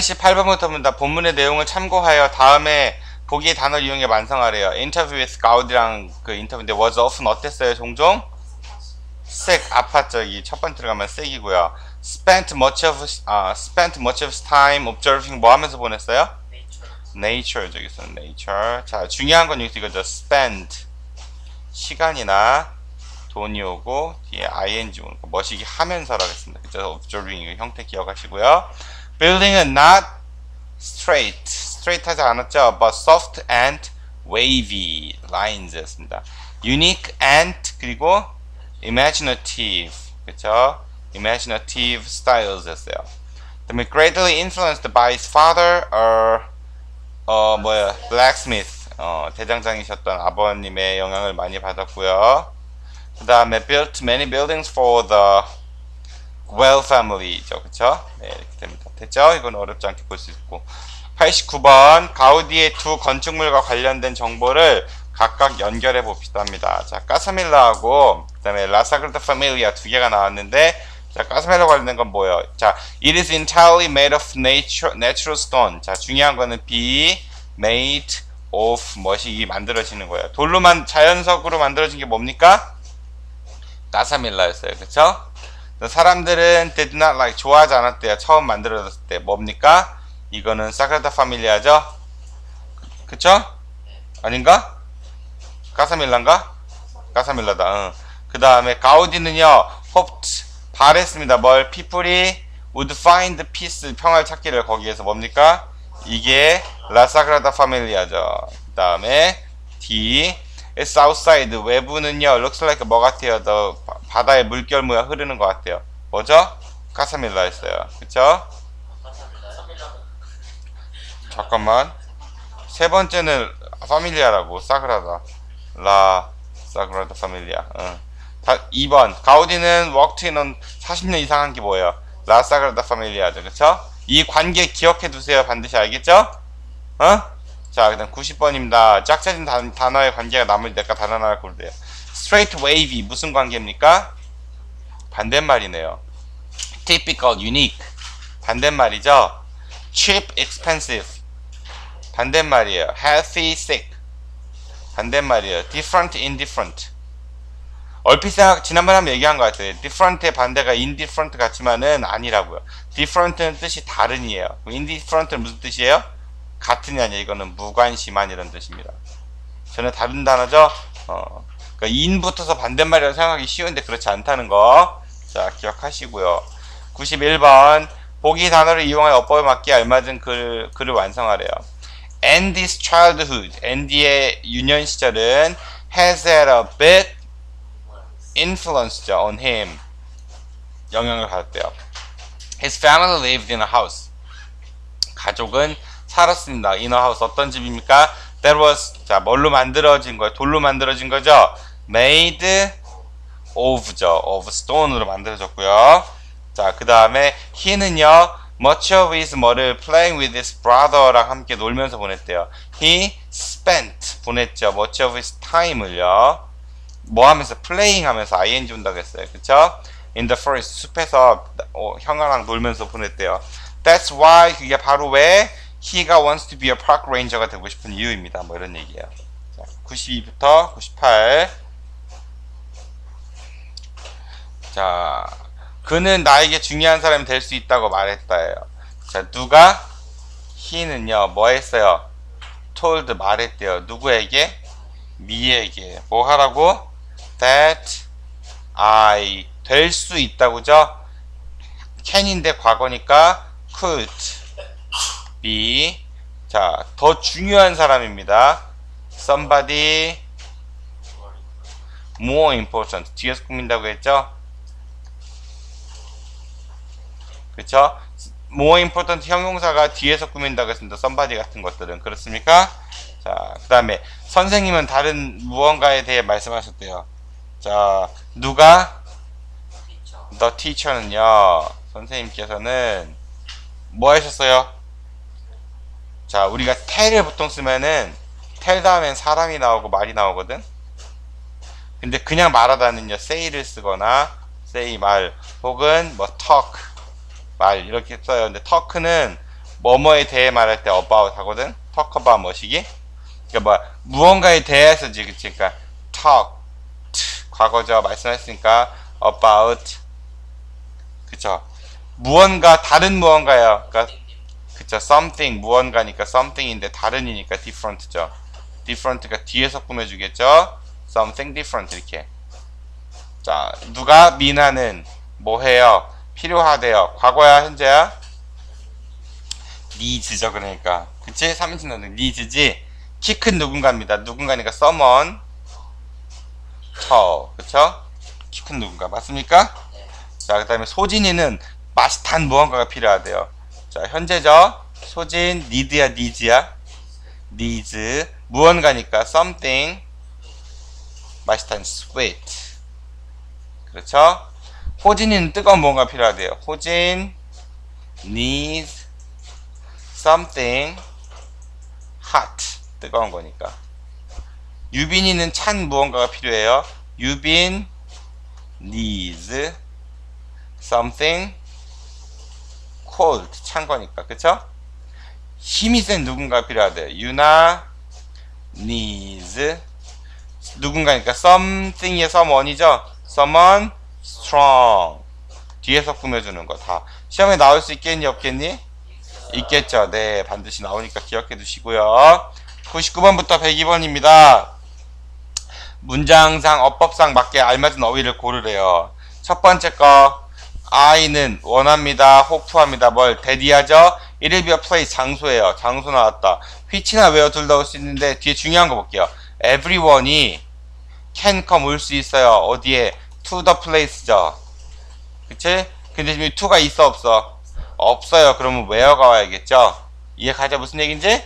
88번부터입니다. 본문의 내용을 참고하여 다음에 보기의 단어를 이용해 완성하래요. 인터뷰 with 가우디랑 그 인터뷰인데 was often 어땠어요? 종종? sick 아팠죠. 이첫 번째로 가면 sick이고요. spent much of 아 spent much of time observing 뭐 하면서 보냈어요? nature 저기 있어 nature 자 중요한 건 여기서 이거죠 spend 시간이나 돈이 오고 뒤에 ing 오는 거 머시기 하면서라고 했습니다 그죠 observing 형태 기억하시고요 building은 not straight straight 하지 않았죠 but soft and wavy lines 였습니다 unique and 그리고 imaginative 그쵸 imaginative styles 였어요 그 다음에 greatly influenced by his father or 어 뭐야 blacksmith 어 대장장이셨던 아버님의 영향을 많이 받았고요. 그 다음에 built many buildings for the well family죠, 그쵸? 네 이렇게 됩니다. 됐죠? 이건 어렵지 않게 볼 수 있고 89번 가우디의 두 건축물과 관련된 정보를 각각 연결해 봅시다 합니다. 자, 까사밀라하고 그다음에 라사그르타 파밀리아 두 개가 나왔는데 자, 가스멜로 관련된 건 뭐예요? 자, it is entirely made of nature, natural stone. 자, 중요한 거는 be made of 무엇이 만들어지는 거예요. 돌로만 자연석으로 만들어진 게 뭡니까? 가사밀라였어요. 그쵸? 사람들은 did not like 좋아하지 않았대요. 처음 만들어졌을 때 뭡니까? 이거는 사그라다 파밀리아죠? 그쵸? 아닌가? 가사밀라인가? 가사밀라다. 응. 그 다음에 가우디는요. hoped 바랬습니다. 뭘 people이 would find peace 평화를 찾기를 거기에서 뭡니까? 이게 라사그라다 파밀리아죠. 그 다음에 D It's outside 외부는요 looks like 뭐 같아요? 더 바다의 물결 모양 흐르는 것 같아요. 뭐죠? 카사밀라였어요. 그쵸? 잠깐만 세 번째는 파밀리아라고 사그라다 라 사그라다 파밀리아 응. 다, 2번 가우디는 워크트인은 40년 이상 한 게 뭐예요? 라 사그라다 파밀리아죠 그쵸? 이 관계 기억해 두세요 반드시 알겠죠? 어? 자 그 다음 90번입니다 짝짜진 단, 어의 관계가 나머지 내가 다른 하나 고르래요 straight wavy 무슨 관계입니까? 반대말이네요 typical unique 반대말이죠 cheap expensive 반대말이에요 healthy sick 반대말이에요 different indifferent 얼핏 생각 지난번에 한번 얘기한 것 같아요. different의 반대가 indifferent 같지만은 아니라고요. different는 뜻이 다른이에요. indifferent는 무슨 뜻이에요? 아니에요. 이거는 무관심한 이런 뜻입니다. 전혀 다른 단어죠. 어, 그러니까 in 붙어서 반대말이라고 생각하기 쉬운데 그렇지 않다는 거. 자 기억하시고요. 91번 보기 단어를 이용하여 어법에 맞게 알맞은 글, 글을 완성하래요. Andy's childhood, Andy의 유년 시절은 has had a bit influenced on him. 영향을 받았대요. His family lived in a house. 가족은 살았습니다. house. 어떤 집입니까? That was 자 뭘로 만들어진 거예요? 돌로 만들어진 거죠? Made of죠. of stone으로 만들어졌고요. 자, 그 다음에 he는요. Much of his 뭐를 playing with his brother랑 함께 놀면서 보냈대요. He spent 보냈죠. Much of his time을요. 뭐 하면서 플레잉 하면서 ing 온다고 했어요. 그쵸? In the forest 숲에서 어, 형아랑 놀면서 보냈대요. That's why 그게 바로 왜 he가 wants to be a park ranger가 되고 싶은 이유입니다. 뭐 이런 얘기예요. 자, 92부터 98. 자, 그는 나에게 중요한 사람이 될 수 있다고 말했다예요. 자, 누가 he는요. 뭐 했어요? told 말했대요. 누구에게? 미에게. 뭐 하라고? that I 될 수 있다고죠? can인데 과거니까 could be 자, 더 중요한 사람입니다. somebody more important 뒤에서 꾸민다고 했죠? 그쵸? more important 형용사가 뒤에서 꾸민다고 했습니다. somebody 같은 것들은 그렇습니까? 자, 그 다음에 선생님은 다른 무언가에 대해 말씀하셨대요. 자, 누가? The teacher는요, 선생님께서는 뭐 하셨어요? 자, 우리가 tell을 보통 쓰면은 tell 다음엔 사람이 나오고 말이 나오거든? 근데 그냥 말하다는요, say를 쓰거나 say 말 혹은 뭐 talk 말 이렇게 써요. 근데 talk는 뭐뭐에 대해 말할 때 about 하거든. talk about 뭐시기? 그러니까 뭐 무언가에 대해서지 그치? 그러니까 talk 과거죠. 말씀했으니까 about 그쵸? 무언가 다른 무언가요. 그러니까 그쵸? something 무언가니까 something인데 다른이니까 different죠. different가 뒤에서 꾸며주겠죠. something different 이렇게. 자 누가 미나는 뭐해요? 필요하대요. 과거야 현재야? needs죠 그러니까 그치? 3인칭 needs지 키 큰 누군가입니다. 누군가니까 someone tall 그쵸? 키 큰 누군가 맞습니까? 자 그 다음에 소진이는 맛이 단 무언가가 필요하대요. 자 현재죠? 소진 need야 needs야? needs 무언가니까 something 단 sweet 그렇죠? 호진이는 뜨거운 무언가 필요하대요. 호진 needs something hot 뜨거운 거니까. 유빈이는 찬 무언가가 필요해요. 유빈 needs something cold 찬 거니까 그쵸? 힘이 센 누군가가 필요하대요. 유나 needs 누군가니까 something의 someone이죠. someone strong 뒤에서 꾸며주는 거 다 시험에 나올 수 있겠니 없겠니? 있겠죠. 네 반드시 나오니까 기억해 두시고요. 99번부터 102번입니다. 문장상 어법상 맞게 알맞은 어휘를 고르래요. 첫 번째 거 I는 원합니다. 호프합니다. 뭘 대디하죠? 이를 비어 플레이 장소예요. 장소 나왔다. which나 where 둘다 올 수 있는데 뒤에 중요한 거 볼게요. everyone이 can come 올 수 있어요. 어디에? to the place죠. 그치? 근데 지금 to가 있어 없어? 없어요. 그러면 where가 와야겠죠? 이해 가자 무슨 얘기인지?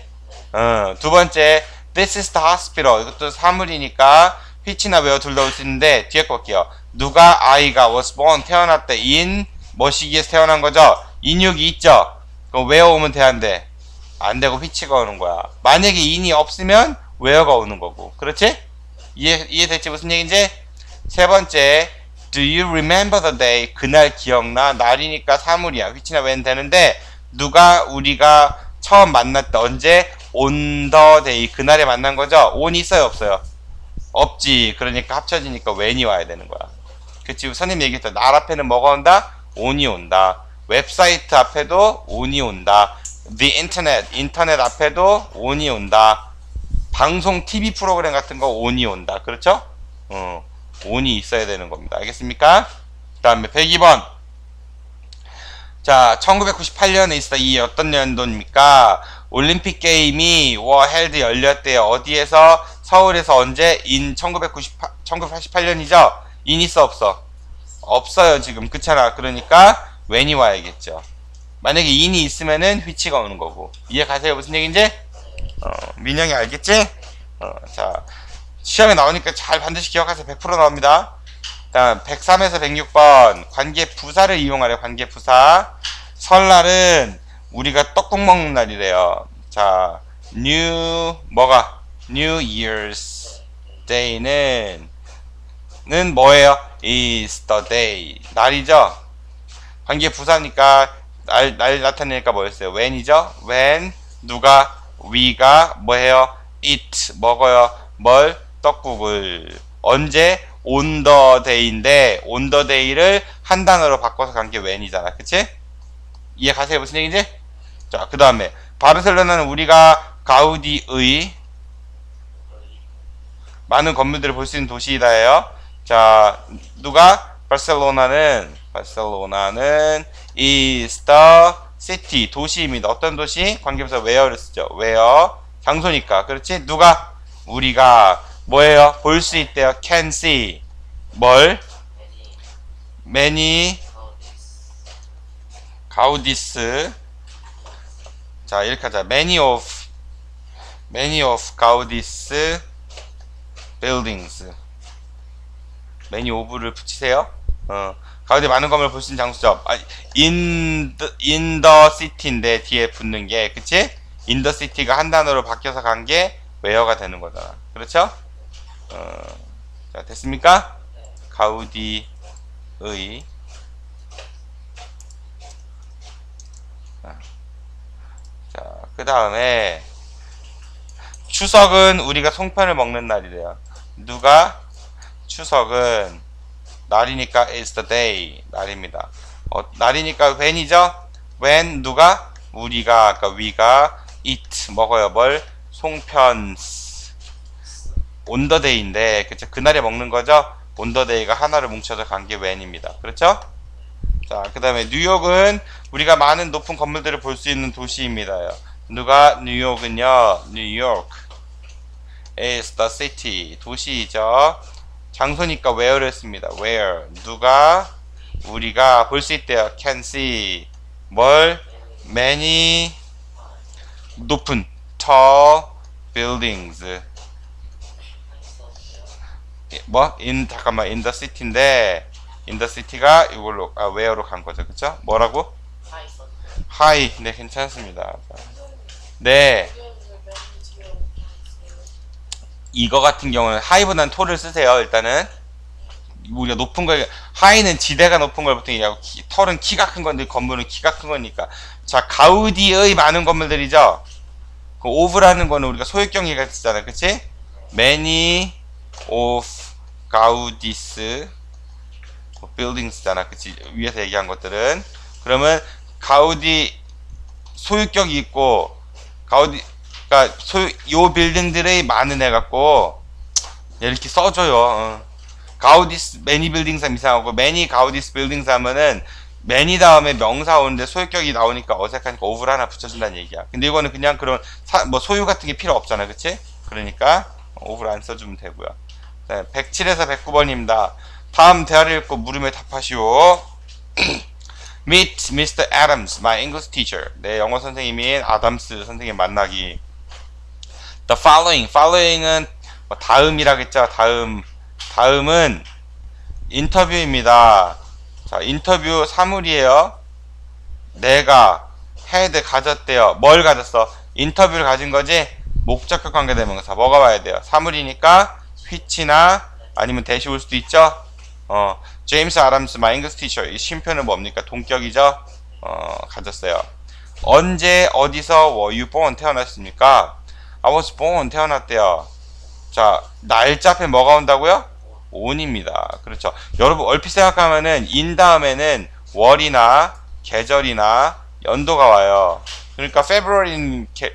어, 두 번째 this is the hospital 이것도 사물이니까 which나 where 둘다 올 수 있는데 뒤에 거 볼게요. 누가 아이가 was born 태어났대 in 뭐 시기에서 태어난 거죠? 인육이 있죠? 그럼 where 오면 돼안돼? 안 되고 which가 오는 거야. 만약에 in이 없으면 where가 오는 거고. 그렇지? 이해, 이해됐지? 무슨 얘기인지? 세 번째, do you remember the day? 그날 기억나? 날이니까 사물이야. which나 when 되는데, 누가 우리가 처음 만났다. 언제? on the day. 그날에 만난 거죠? on이 있어요? 없어요? 없지. 그러니까 합쳐지니까 when이 와야 되는 거야. 그치? 선생님 얘기했다. 날 앞에는 뭐가 온다? on이 온다. 웹사이트 앞에도 on이 온다. the internet. 인터넷 앞에도 on이 온다. 방송 TV 프로그램 같은 거 on이 온다. 그렇죠? 어. on이 있어야 되는 겁니다. 알겠습니까? 그 다음에 102번. 자, 1998년에 있어 이 어떤 연도입니까? 올림픽 게임이 워 헬드 열렸대요. 어디에서? 서울에서 언제? 인 1998, 1988년이죠? 인 있어 없어? 없어요 지금 그렇잖아. 그러니까 when이 와야겠죠. 만약에 인이 있으면은 which가 오는 거고 이해 가세요 무슨 얘기인지? 어, 민영이 알겠지? 어, 자 시험에 나오니까 잘 반드시 기억하세요. 100% 나옵니다. 다음 103에서 106번 관계 부사를 이용하래 관계 부사 설날은 우리가 떡국 먹는 날이래요. 자 new 뭐가 New Year's Day는 는 뭐예요? is the day 날이죠. 관계 부사니까 날, 날 나타내니까 뭐였어요? when이죠? when 누가 we가 뭐해요? eat 먹어요. 뭘? 떡국을 언제? on the day인데 on the day를 한 단어로 바꿔서 간 게 when이잖아. 그치? 이해 가세요? 무슨 얘기인지? 자, 그 다음에 바르셀로나는 우리가 가우디의 많은 건물들을 볼 수 있는 도시이다예요. 자, 누가 바르셀로나는 바르셀로나는 is the city 도시입니다. 어떤 도시? 관계부사 where를 쓰죠. where 장소니까. 그렇지? 누가 우리가 뭐예요? 볼 수 있대요. can see 뭘? many 가우디스 자 이렇게 하자 many of many of 가우디스 buildings many of를 붙이세요. 어 가우디 많은 건물 볼수 있는 장소죠 아, in the city인데 뒤에 붙는 게 그치? the city가 한 단어로 바뀌어서 간 게 where가 되는 거잖아 그렇죠? 어, 자 됐습니까? 가우디의. 그 다음에 추석은 우리가 송편을 먹는 날이래요. 누가 추석은 날이니까 is the day 날입니다. 어, 날이니까 when이죠? when 누가 우리가 아까 we가 eat 먹어요. 뭘 송편 on the day인데 그쵸 그날에 먹는 거죠? on the day가 하나를 뭉쳐서 간 게 when입니다. 그렇죠? 자, 그 다음에 뉴욕은 우리가 많은 높은 건물들을 볼 수 있는 도시입니다. 누가 뉴욕은요, 뉴욕 is the city 도시이죠. 장소니까 where를 씁니다. where 누가 우리가 볼 수 있대요. can see 뭘 many 높은 tall buildings 뭐 in 잠깐만 in the city인데 in the city가 이걸로 아 where로 간 거죠. 그쵸? 뭐라고? high 네 괜찮습니다. 네 이거 같은 경우는 하이보다는 토를 쓰세요. 일단은 우리가 높은 걸 하이는 지대가 높은 걸 보통 얘기하고 키, 털은 키가 큰 건데 건물은 키가 큰 거니까 자 가우디의 많은 건물들이죠. 그 오브라는 거는 우리가 소유격 얘기가 쓰잖아요. 그치? many of 가우디스 빌딩스잖아. 그치? 위에서 얘기한 것들은 그러면 가우디 소유격이 있고 가우디 그러니까 소유 요 빌딩들의 많은 애 갖고 이렇게 써줘요. 어. 가우디스 매니 빌딩 삼 이상하고 매니 가우디스 빌딩 삼면은 매니 다음에 명사 오는데 소유격이 나오니까 어색하니까 오브를 하나 붙여준다는 얘기야. 근데 이거는 그냥 그런 사, 뭐 소유 같은 게 필요 없잖아, 그치? 그러니까 오브를 안 써주면 되고요. 네, 107에서 109번입니다. 다음 대화를 읽고 물음에 답하시오. Meet Mr. Adams, my English teacher. 내 영어 선생님인 아담스 선생님 만나기. The following, following은 뭐 다음이라겠죠. 다음, 다음은 인터뷰입니다. 자, 인터뷰 사물이에요. 내가 had 가졌대요. 뭘 가졌어? 인터뷰를 가진 거지? 목적격 관계대명사. 뭐가 와야 돼요? 사물이니까 which나 아니면 대시 올 수도 있죠. 어, 제임스 아담스 마이 잉글 스 티처. 이 쉼표는 뭡니까? 동격이죠. 어, 가졌어요. 언제 어디서 were you born 태어났습니까? I was born 태어났대요. 자, 날짜 앞에 뭐가 온다고요? on입니다. 그렇죠. 여러분 얼핏 생각하면은 in 다음에는 월이나 계절이나 연도가 와요. 그러니까 February는 게,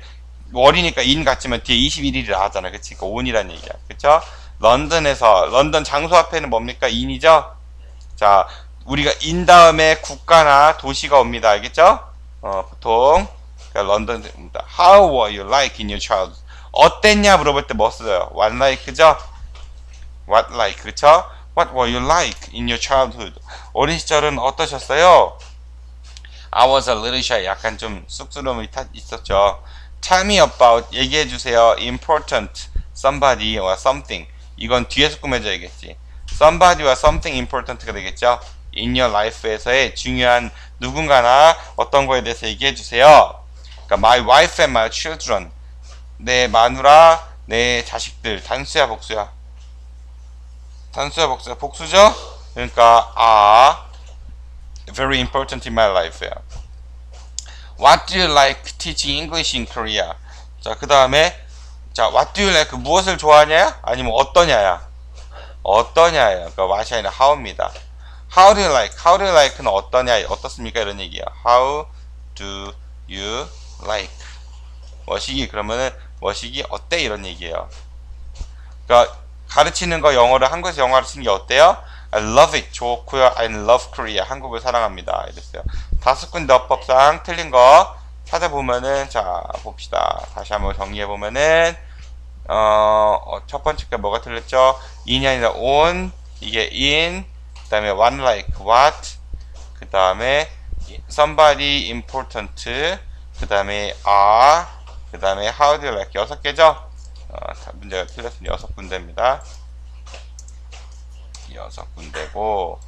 월이니까 in 같지만 뒤에 21일이라 하잖아. 그치? 그러니까 on이란 얘기야. 그쵸? 런던에서 런던 장소 앞에는 뭡니까? in이죠? 자, 우리가 in 다음에 국가나 도시가 옵니다. 알겠죠? 어, 보통 그러니까 런던 입니다. How were you like in your childhood? 어땠냐 물어볼 때 뭐 써요? What like죠? What like 그쵸? What were you like in your childhood? 어린 시절은 어떠셨어요? I was a little shy. 약간 좀 쑥스러움이 타- 있었죠. Tell me about 얘기해 주세요. Important somebody or something. 이건 뒤에서 꾸며져야겠지. Somebody와 something important가 되겠죠. In your life에서의 중요한 누군가나 어떤 거에 대해서 얘기해 주세요. 그러니까 my wife and my children. 내 마누라, 내 자식들. 단수야 복수야? 단수야 복수야? 복수죠? 그러니까 are very important in my life야. What do you like teaching English in Korea? 자, 그 다음에 자, what do you like? 그 무엇을 좋아하냐? 아니면 어떠냐야? 어떠냐야. 그러니까 what이 아니라 how입니다. How do you like? How do you like는 어떠냐? 어떻습니까? 이런 얘기야. How do you like? 뭐시기 그러면은 뭐시기 어때? 이런 얘기예요. 그러니까 가르치는 거 영어를 한국에서 영어 가르치는 게 어때요? I love it 좋고요. I love Korea 한국을 사랑합니다. 이랬어요. 다섯 군데 어법상 틀린 거 찾아보면은 자 봅시다. 다시 한번 정리해 보면은 어, 어, 첫 번째 게 뭐가 틀렸죠? in이 아니라 on 이게 in 그 다음에 one like what 그 다음에 somebody important 그 다음에 are 그 다음에 how do you like? 여섯 개죠? 어, 다 문제가 틀렸으니 여섯 군데입니다. 여섯 군데고.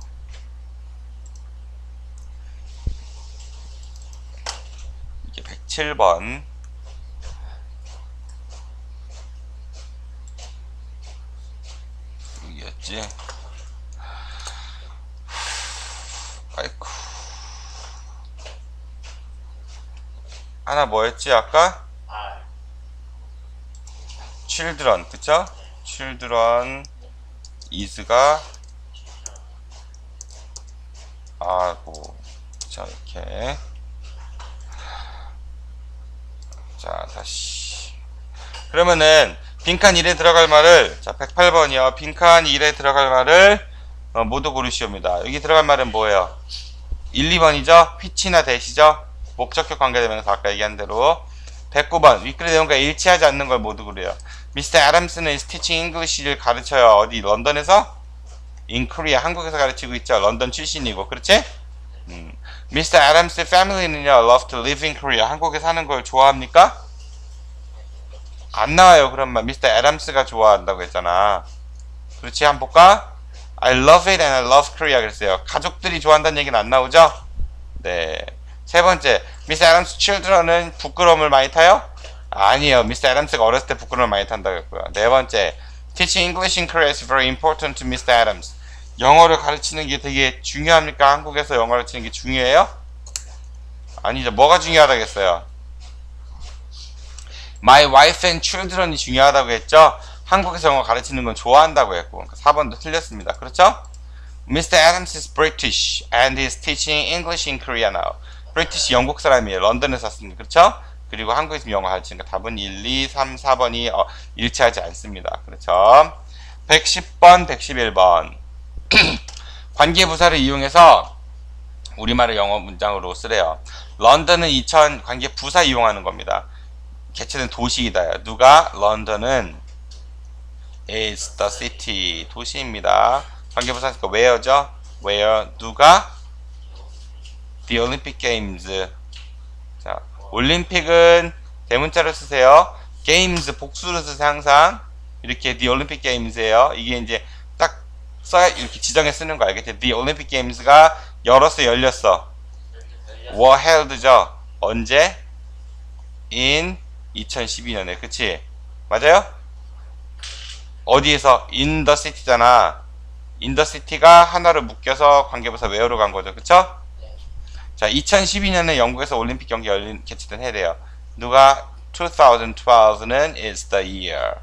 이게 107번. 여기였지? 아이쿠 하나 뭐였지 아까? children 그쵸? children is가 아고 자 이렇게. 자 다시. 그러면은 빈칸 1에 들어갈 말을 자 108번이요. 빈칸 1에 들어갈 말을 어, 모두 고르시옵니다. 여기 들어갈 말은 뭐예요? 1, 2번이죠? 휘치나 대시죠 목적격 관계되면서 아까 얘기한 대로 109번 윗글의 내용과 일치하지 않는 걸 모두 그래요 미스터 애덤스는 스티칭 잉글리시를 가르쳐요 어디 런던에서? 인 코리아 한국에서 가르치고 있죠 런던 출신이고 그렇지? 음. 미스터 애덤스 패밀리는요 love to live in Korea 한국에 사는 걸 좋아합니까? 안 나와요 그런 말 미스터 애덤스가 좋아한다고 했잖아 그렇지 한번 볼까? I love it and I love Korea 그랬어요 가족들이 좋아한다는 얘기는 안 나오죠? 네 세 번째 미스 애덤스 children은 부끄러움을 많이 타요? 아니에요 미스 애덤스가 어렸을 때 부끄러움을 많이 탄다고 했고요 네 번째 Teaching English in Korea is very important to Mr. Adams 영어를 가르치는 게 되게 중요합니까? 한국에서 영어를 가르치는 게 중요해요? 아니죠 뭐가 중요하다겠어요? My wife and children이 중요하다고 했죠? 한국에서 영어 가르치는 건 좋아한다고 했고 4번도 틀렸습니다. 그렇죠? Mr. Adams is British and is teaching English in Korea now. British 영국 사람이에요. 런던에 샀습니다. 그렇죠? 그리고 한국에서 영어 가르치는 거 답은 1, 2, 3, 4번이 어, 일치하지 않습니다. 그렇죠? 110번, 111번 관계부사를 이용해서 우리말을 영어 문장으로 쓰래요. 런던은 2000 관계부사 이용하는 겁니다. 개체된 도시이다. 누가? 런던은 is the city. 도시입니다. 관계부사니까 where죠? where 누가? The Olympic Games. 자, 올림픽은 대문자로 쓰세요. games 복수로 쓰세요. 항상 이렇게 the Olympic Games예요. 이게 이제 딱 써야 이렇게 지정해 쓰는 거 알겠죠? the Olympic Games가 열었어 열렸어. were held죠. 언제? in 2012년에 그치? 맞아요? 어디에서? in the city잖아 in the city가 하나로 묶여서 관계부사 외우러 간 거죠 그쵸? 자 2012년에 영국에서 올림픽 경기 열린 개최된 해래요. 누가 2012는 is the year.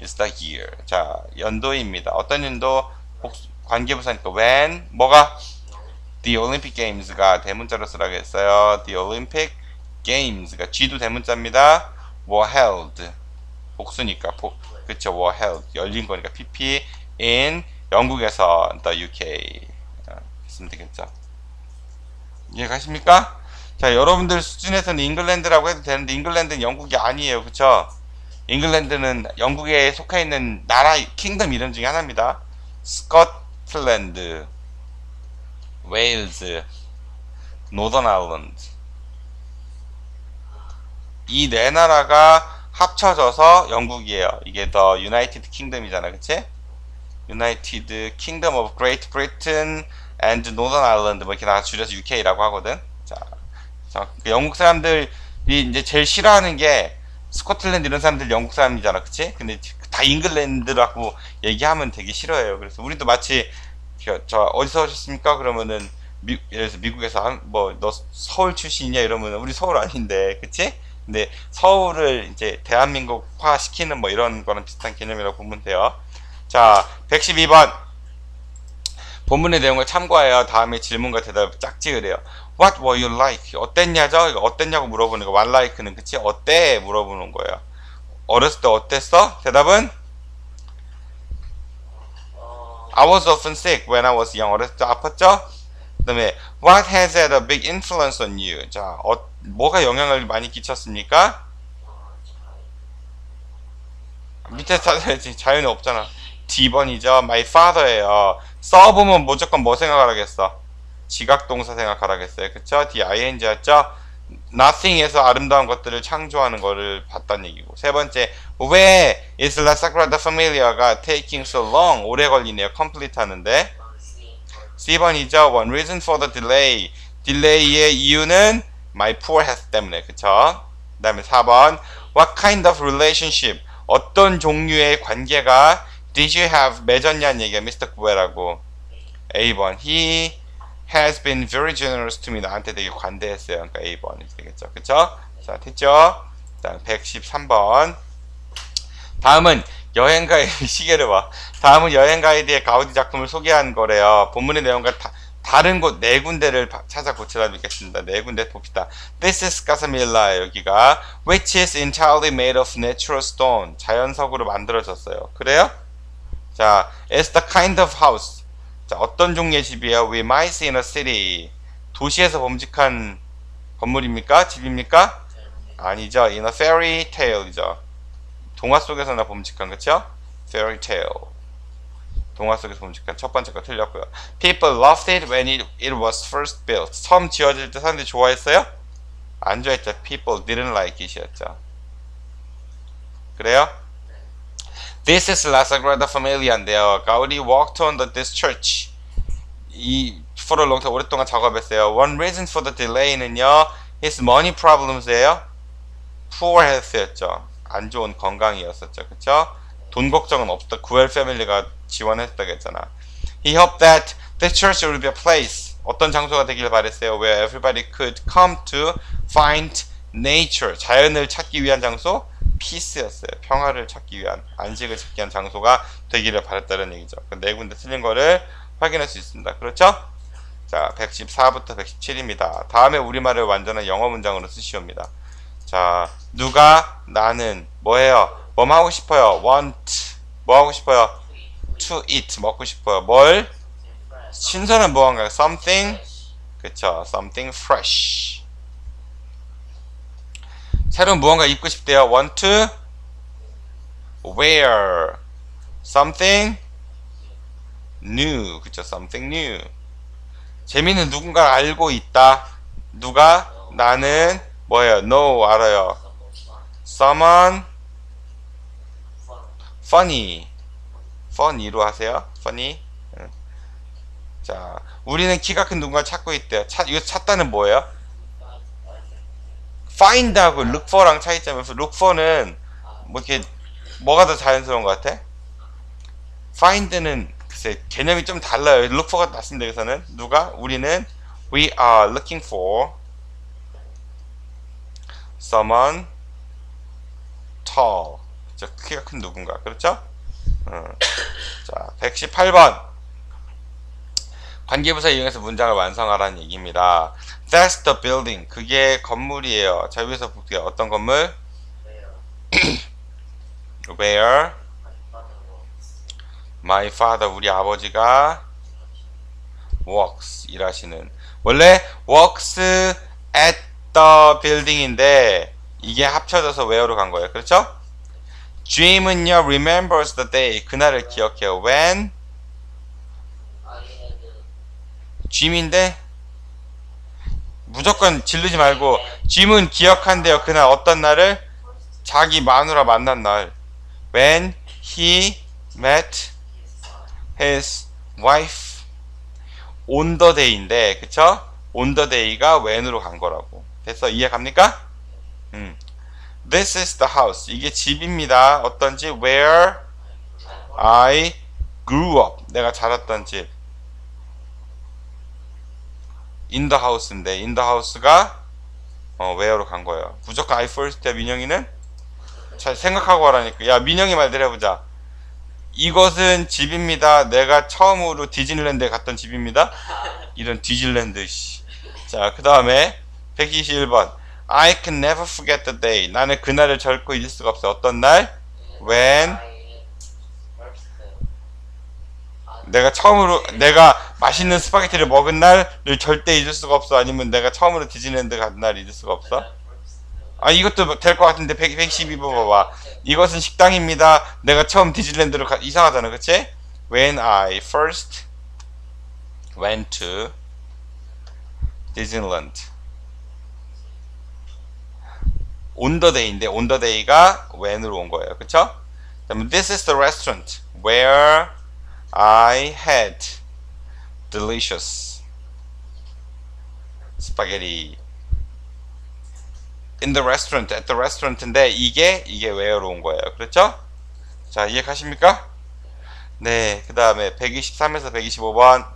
is the year. 자 연도입니다. 어떤 연도? 관계부사니까 when 뭐가? the Olympic Games가 대문자로 쓰라고 했어요. the Olympic Games가 G도 대문자입니다. were held. 복수니까 복. 그쵸 were held. 열린 거니까 PP in 영국에서 the UK 했으면 되겠죠. 이해가십니까? 자 여러분들 수준에서는 잉글랜드라고 해도 되는데 잉글랜드는 영국이 아니에요. 그쵸? 잉글랜드는 영국에 속해 있는 나라 킹덤 이름 중에 하나입니다. 스코틀랜드, 웨일즈, 노던 아일랜드 이 네 나라가 합쳐져서 영국이에요. 이게 더 유나이티드 킹덤이잖아. 그치? 유나이티드 킹덤 오브 그레이트 브리튼 앤드 노던 아일랜드 뭐 이렇게 나 줄여서 UK라고 하거든. 자, 자그 영국 사람들이 이제 제일 싫어하는 게 스코틀랜드 이런 사람들 영국 사람이잖아. 그치? 근데 다 잉글랜드라고 얘기하면 되게 싫어해요. 그래서 우리도 마치 저 어디서 오셨습니까? 그러면은 미, 예를 들어서 미국에서 뭐 너 서울 출신이냐 이러면 우리 서울 아닌데 그치? 근데 서울을 이제 대한민국화 시키는 뭐 이런 거랑 비슷한 개념이라고 보면 돼요. 자, 112번. 본문의 내용을 참고하여 다음에 질문과 대답을 짝지으래요. What were you like? 어땠냐죠? 이거 어땠냐고 물어보는 거. What like는 그치? 어때? 물어보는 거예요. 어렸을 때 어땠어? 대답은 I was often sick when I was young. 어렸을 때 아팠죠? 그 다음에 What has had a big influence on you? 자, 어, 뭐가 영향을 많이 끼쳤습니까? 밑에 자연이 없잖아 D번이죠 my father예요 써보면 무조건 뭐 생각하라겠어 지각동사 생각하라겠어요 그쵸? D-I-N-G였죠 nothing에서 아름다운 것들을 창조하는 거를 봤다는 얘기고 세 번째 왜 is La Sagrada Familia가 taking so long 오래 걸리네요 complete 하는데 C번이죠 one reason for the delay 딜레이의 이유는 my poor health 때문에 그쵸? 그 다음에 4번 what kind of relationship 어떤 종류의 관계가 did you have 맺었냐는 얘기야 미스터 구에라고 A번 he has been very generous to me 나한테 되게 관대했어요 그러니까 A번이 되겠죠 그쵸? 자 됐죠? 자 113번 다음은 여행 가이드 시계를 봐. 다음은 여행 가이드의 가우디 작품을 소개한 거래요. 본문의 내용과 다, 다른 곳 네 군데를 바- 찾아 고쳐드리겠습니다. 네 군데 봅시다. This is Casamilla 여기가 which is entirely made of natural stone 자연석으로 만들어졌어요. 그래요? 자, it's the kind of house. 자, 어떤 종류의 집이에요? We might see in a city. 도시에서 범직한 건물입니까? 집입니까? 아니죠. In a fairy tale이죠. 동화 속에서나 범직한 그쵸? fairy tale. 동화 속에서 범직한 첫 번째 거 틀렸고요. People loved it when it, it was first built. 처음 지어질 때 사람들이 좋아했어요? 안 좋아했죠. People didn't like it이었죠. 그래요? This is La Sagrada Familia인데요. 가우디 walked on the, this church. 이 for a long time 오랫동안 작업했어요. One reason for the delay는요. His money problems예요. Poor health였죠. 안 좋은 건강이었었죠. 그쵸? 돈 걱정은 없다. 구엘 패밀리가 지원했다고 했잖아. He hoped that the church would be a place. 어떤 장소가 되길 바랬어요. Where everybody could come to find nature. 자연을 찾기 위한 장소. Peace였어요. 평화를 찾기 위한, 안식을 찾기 위한 장소가 되기를 바랬다는 얘기죠. 그네 군데 틀린 거를 확인할 수 있습니다. 그렇죠? 자, 114부터 117입니다. 다음에 우리말을 완전한 영어 문장으로 쓰시옵니다. 자, 누가 나는 뭐해요? 뭐 하고 싶어요? want 뭐 하고 싶어요? to eat 먹고 싶어요. 뭘? 신선한 무언가 something 그쵸 something fresh 새로운 무언가 입고 싶대요. want to wear something new 그쵸 something new 재미는 누군가 알고 있다. 누가 나는 뭐예요? know 알아요. someone funny funny로 하세요. funny. 응. 자, 우리는 키가 큰 누군가 찾고 있대요. 찾 이거 찾다는 뭐예요? Find하고 look for랑 차이점이 있어. look for는 뭐 이렇게 뭐가 더 자연스러운 것 같아? find는 글쎄 개념이 좀 달라요. look for가 낫습니다. 여기서는 누가 우리는 we are looking for someone tall. 저 키가 큰 누군가 그렇죠? 어. 자 118번 관계부사 이용해서 문장을 완성하라는 얘기입니다. That's the building. 그게 건물이에요. 자 위에서 볼게요. 어떤 건물? Where my father 우리 아버지가 works 일하시는 원래 works at the building인데 이게 합쳐져서 where로 간 거예요. 그렇죠? Jim은요 remembers the day 그날을 기억해요. When Jim인데 무조건 질르지 말고 Jim은 기억한대요. 그날 어떤 날을 자기 마누라 만난 날. When he met his wife on the day인데 그쵸? on the day가 when으로 간 거라고. 됐어? 이해 갑니까? 음. This is the house. 이게 집입니다. 어떤지 where I grew up. 내가 자랐던 집. House인데 in the house가 어, where로 간 거예요. 무조건 I first 해 민영이는 잘 생각하고 하라니까. 야 민영이 말대로 해보자. 이것은 집입니다. 내가 처음으로 디즈니랜드에 갔던 집입니다. 이런 디즈니랜드 씨. 자, 그 다음에 121번. I can never forget the day. 나는 그날을 절코 잊을 수가 없어. 어떤 날? When 내가 처음으로 내가 맛있는 스파게티를 먹은 날을 절대 잊을 수가 없어. 아니면 내가 처음으로 디즈니랜드 간 날 잊을 수가 없어. 아 이것도 될 것 같은데 100, 112번 봐봐. 이것은 식당입니다. 내가 처음 디즈니랜드로 가, 이상하잖아, 그치? When I first went to Disneyland. the day가 when으로 온 거예요. 그쵸? this is the restaurant where I had delicious spaghetti in the restaurant at the restaurant인데 이게 이게 where로 온 거예요. 그렇죠? 자, 이해 가십니까? 네, 그 다음에 123에서 125번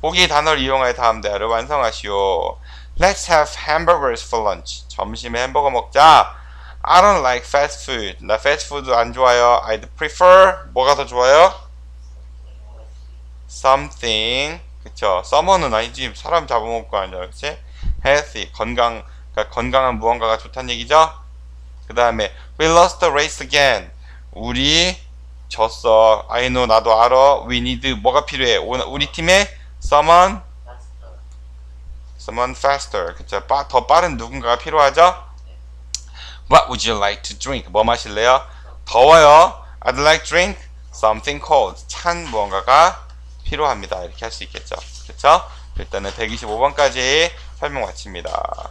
보기 단어를 이용하여 다음 대화를 완성하시오. Let's have hamburgers for lunch. 점심에 햄버거 먹자. I don't like fast food. 나 fast food 안 좋아요. I'd prefer 뭐가 더 좋아요? Something 그쵸? summer는 아니지 사람 잡아먹고 아니야 그치? healthy 건강 그러니까 건강한 무언가가 좋다는 얘기죠? 그 다음에 we lost the race again 우리 졌어 I know 나도 알아 we need 뭐가 필요해 오- 우리 팀에 someone someone faster 그쵸? 빠, 더 빠른 누군가가 필요하죠? What would you like to drink? 뭐 마실래요? 더워요 I'd like drink something cold 찬 무언가가 필요합니다. 이렇게 할 수 있겠죠. 그쵸? 일단은 125번까지 설명 마칩니다